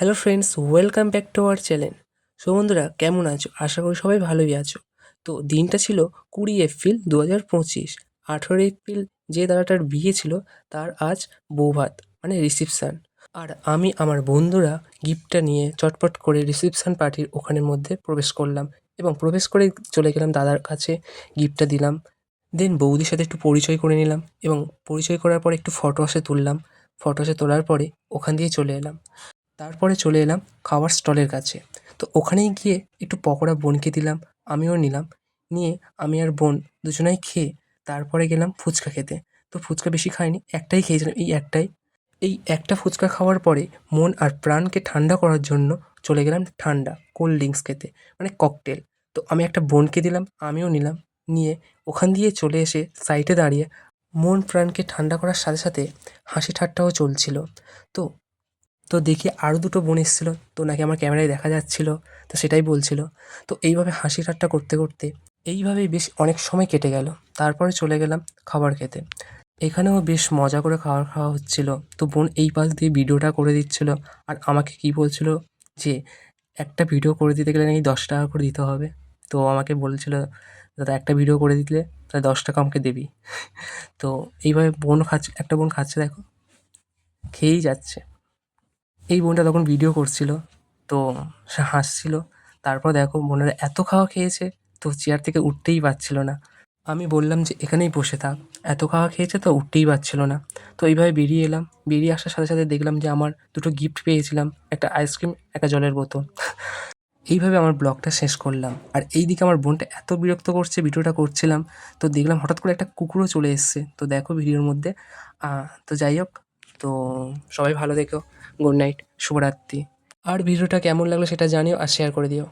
Hello friends welcome back to our channel so বন্ধুরা, কেমন আছো? আশা করি সবাই ভালোই আছো। তো দিনটা ছিল কুড়ি এপ্রিল দু হাজার পঁচিশ, আঠেরো এপ্রিল যে দাদাটার বিয়ে ছিল, তার আজ বৌভাত মানে রিসিপশান আর আমি আমার বন্ধুরা গিফটটা নিয়ে চটপট করে রিসিপশান পার্টির ওখানের মধ্যে প্রবেশ করলাম এবং প্রবেশ করে চলে গেলাম দাদার কাছে গিফটটা দিলাম। দেন বৌদির সাথে একটু পরিচয় করে নিলাম এবং পরিচয় করার পরে একটু ফটো আসে তুললাম। ফটো আসে তোলার পরে ওখান দিয়ে চলে এলাম। তারপরে চলে এলাম খাওয়ার স্টলের কাছে। তো ওখানেই গিয়ে একটু পকোড়া বোনকে দিলাম, আমিও নিলাম। নিয়ে আমি আর বোন দুজনাই খেয়ে তারপরে গেলাম ফুচকা খেতে। তো ফুচকা বেশি খাইনি, একটাই খেয়েছিলাম, এই একটাই। এই একটা ফুচকা খাওয়ার পরে মন আর প্রাণকে ঠান্ডা করার জন্য চলে গেলাম ঠান্ডা, কোল্ড ড্রিঙ্কস খেতে মানে ককটেল। তো আমি একটা বোনকে দিলাম, আমিও নিলাম, নিয়ে ওখান দিয়ে চলে এসে সাইডে দাঁড়িয়ে মন প্রাণকে ঠান্ডা করার সাথে সাথে হাসি ঠাট্টাও চলছিল। তো তো দেখি আরও দুটো বোন এসেছিল, তো নাকি আমার ক্যামেরায় দেখা যাচ্ছিল, তো সেটাই বলছিল। তো এইভাবে হাসি ঠাট্টা করতে করতে এইভাবেই বেশ অনেক সময় কেটে গেল। তারপরে চলে গেলাম খাবার খেতে। এখানেও বেশ মজা করে খাবার খাওয়া হচ্ছিল। তো বোন এই পাশ দিয়ে ভিডিওটা করে দিচ্ছিল আর আমাকে কি বলছিল যে, একটা ভিডিও করে দিতে গেলে নাকি দশ টাকা করে দিতে হবে? তো আমাকে বলছিল, দাদা, একটা ভিডিও করে দিলে তাহলে দশ টাকা আমাকে দিবি। তো এইভাবে বোন খাচ্ছে, একটা বোন খাচ্ছে দেখো, খেয়েই যাচ্ছে। এই বোনটা তখন ভিডিও করছিল, তো সে হাসছিল। তারপর দেখো বোনেরা এত খাওয়া খেয়েছে, তো চেয়ার থেকে উঠতেই পারছিল না। আমি বললাম যে, এখানেই বসে থাক। এত খাওয়া খেয়েছে তো উঠতেই পারছিল না। তো এইভাবে বেরিয়ে এলাম। বেরিয়ে আসার সাথে সাথে দেখলাম যে, আমার দুটো গিফট পেয়েছিলাম, একটা আইসক্রিম একটা জলের বোতল। এইভাবে আমার ব্লগটা শেষ করলাম। আর এই দিকে আমার বোনটা এত বিরক্ত করছে, ভিডিওটা করছিলাম, তো দেখলাম হঠাৎ করে একটা কুকুরও চলে এসছে। তো দেখো ভিডিওর মধ্যে। তো যাই হোক তো সবাই ভালো থেকো, গুড নাইট, শুভরাত্রি। আর ভিডিওটা কেমন লাগল সেটা জানিও আর শেয়ার করে দিও।